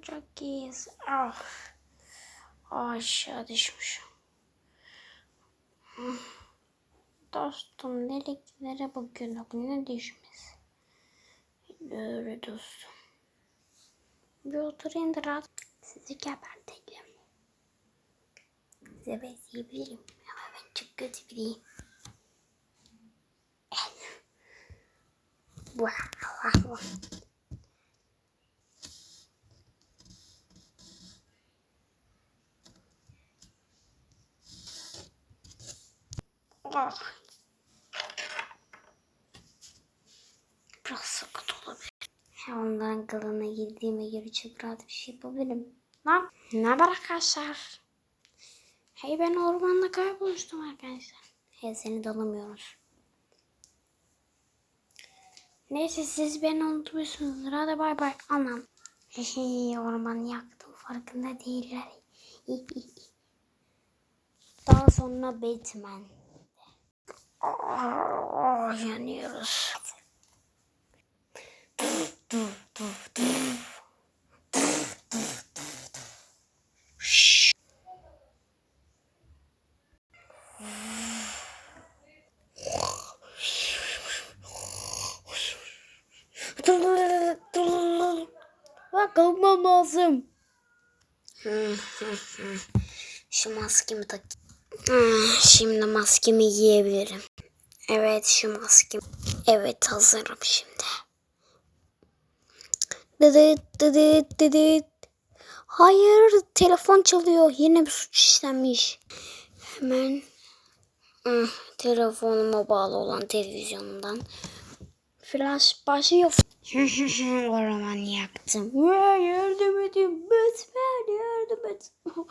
olacak ki? Ah. Aşağı düşmüşüm. Dostum nereye bakıyorsun? Ne düşmez? Doğru dostum. Bir oturayım da rahat. Sizi gebertelim. Size benzeyebilirim. Ama ben çok kötü biriyim. Vah Ah. Biraz sakat olabilir. Ondan kılığına girdiğime göre çok rahat bir şey yapabilirim. Lan ne haber arkadaşlar? Hey ben ormanda kaybolmuştum arkadaşlar. Hey seni dalamıyoruz. Neyse siz beni unutmuşsunuzdur. Hadi bay bay. Anam. Ormanı yaktım. Farkında değiller. Daha sonra Batman. Aa, yanıyoruz. Bak kalkmam lazım. Şu maskemi tak. Şimdi maskemi giyebilirim. Evet şu maskem. Evet hazırım şimdi. Dıdıt dıdıt dıdıt. Hayır telefon çalıyor. Yine bir suç işlenmiş. Hemen ıh, telefonuma bağlı olan televizyonumdan flash başlıyor. Orman yaktım. Yardım edin. Batman yardım et.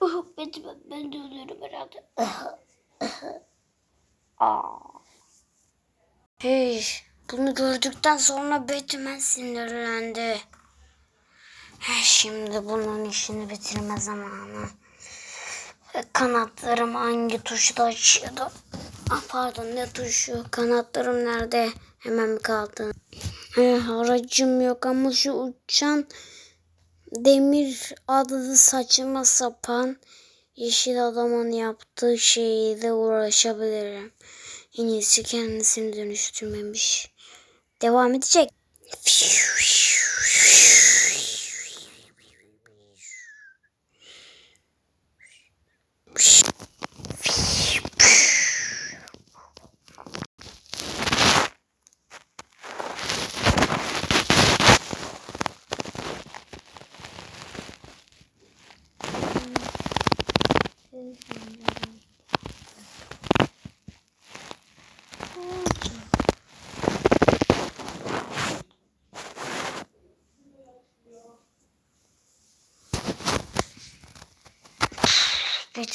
Oh, Batman ben de ölürüm herhalde. Aa. Hey, bunu gördükten sonra Batman sinirlendi. Hey, Şimdi bunun işini bitirme zamanı. E, Kanatlarım hangi tuşla açıyordu? Ah, pardon ne tuşu? Kanatlarım nerede? Hemen mi kaldı? Eh, aracım yok ama şu uçan demir adlı saçma sapan yeşil adamın yaptığı şeyle uğraşabilirim. En iyisi kendisini dönüştürmemiş. Devam edecek.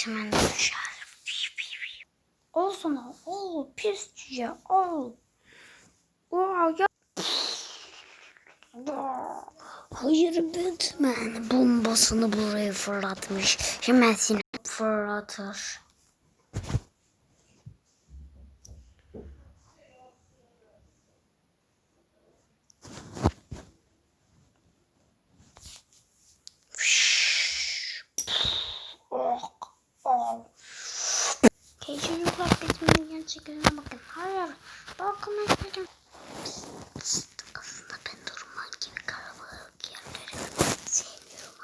Batman düşer. Ol, ol, pis cüce, ol. Aa, ya. Hayır Batman bombasını buraya fırlatmış. Hemen seni fırlatır. Batman'in gerçek yüzüne bakın. Hayır. Bakın etmedim. Aslında ben durman gibi kalabalık yerleri sevmiyorum!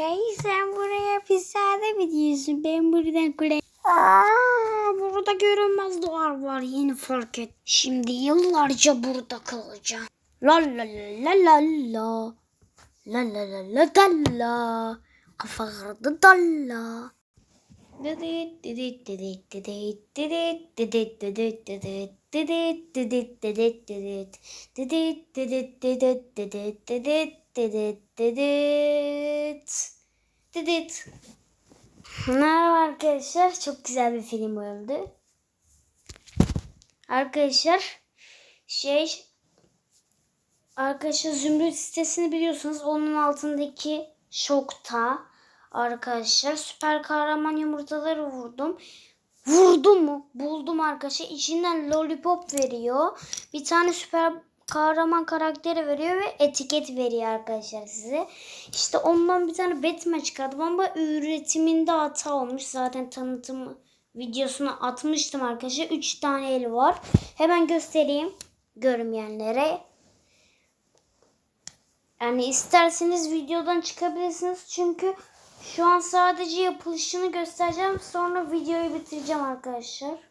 Hey sen buraya hapishanede mi diyorsun? Ben buradan kule... Burada görünmez duvar var yeni fark et. Şimdi yıllarca burada kalacağım. La la la la la la. La la la la la la. Kafa kırdı dalla did. Merhaba arkadaşlar. Çok güzel bir film oldu. Arkadaşlar şey arkadaşlar Zümrüt sitesini biliyorsunuz. Onun altındaki şokta arkadaşlar süper kahraman yumurtaları vurdum. Vurdu mu? Buldum arkadaşlar. İçinden lollipop veriyor. Bir tane süper kahraman karakteri veriyor ve etiket veriyor arkadaşlar size. İşte ondan bir tane Batman çıkardım ama üretiminde hata olmuş. Zaten tanıtım videosunu atmıştım arkadaşlar. 3 tane el var. Hemen göstereyim görmeyenlere. Yani isterseniz videodan çıkabilirsiniz. Çünkü şu an sadece yapılışını göstereceğim. Sonra videoyu bitireceğim arkadaşlar.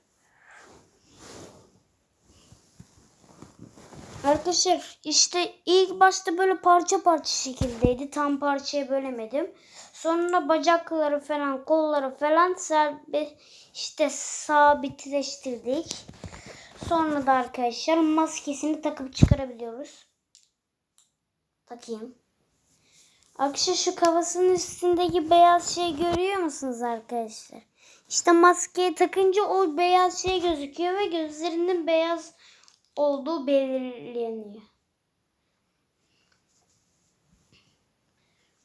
Arkadaşlar işte ilk başta böyle parça parça şekildeydi. Tam parçaya bölemedim. Sonra bacakları falan kolları falan serbe işte sabitleştirdik. Sonra da arkadaşlar maskesini takıp çıkarabiliyoruz. Takayım. Arkadaşlar şu kafasının üstündeki beyaz şey görüyor musunuz arkadaşlar? İşte maskeyi takınca o beyaz şey gözüküyor ve gözlerinin beyaz olduğu belirleniyor.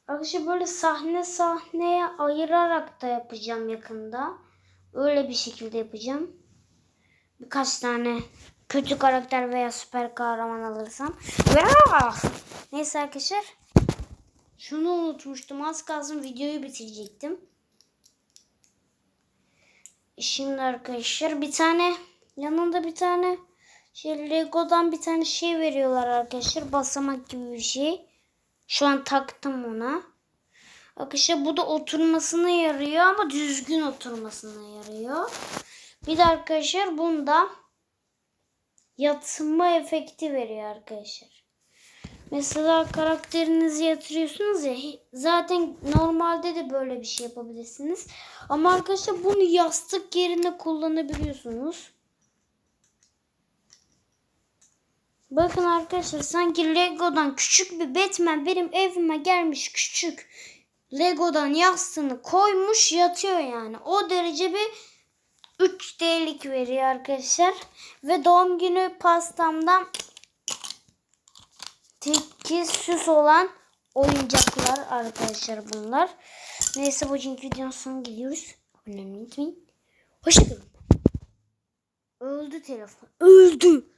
Arkadaşlar böyle sahne sahneye ayırarak da yapacağım yakında. Öyle bir şekilde yapacağım. Birkaç tane kötü karakter veya süper kahraman alırsam. Neyse arkadaşlar. Şunu unutmuştum. Az kalsın videoyu bitirecektim. Şimdi arkadaşlar bir tane yanında bir tane şey Lego'dan bir tane şey veriyorlar arkadaşlar. Basamak gibi bir şey. Şu an taktım ona. Arkadaşlar bu da oturmasına yarıyor ama düzgün oturmasına yarıyor. Bir de arkadaşlar bunda yatma efekti veriyor arkadaşlar. Mesela karakterinizi yatırıyorsunuz ya zaten normalde de böyle bir şey yapabilirsiniz. Ama arkadaşlar bunu yastık yerine kullanabiliyorsunuz. Bakın arkadaşlar sanki Lego'dan küçük bir Batman benim evime gelmiş küçük. Lego'dan yastığını koymuş yatıyor yani. O derece bir 3D'lik veriyor arkadaşlar. Ve doğum günü pastamdan teki süs olan oyuncaklar arkadaşlar bunlar. Neyse bugünkü videonun sonuna gidiyoruz. Abone olmayı unutmayın. Hoşçakalın. Öldü telefon. Öldü.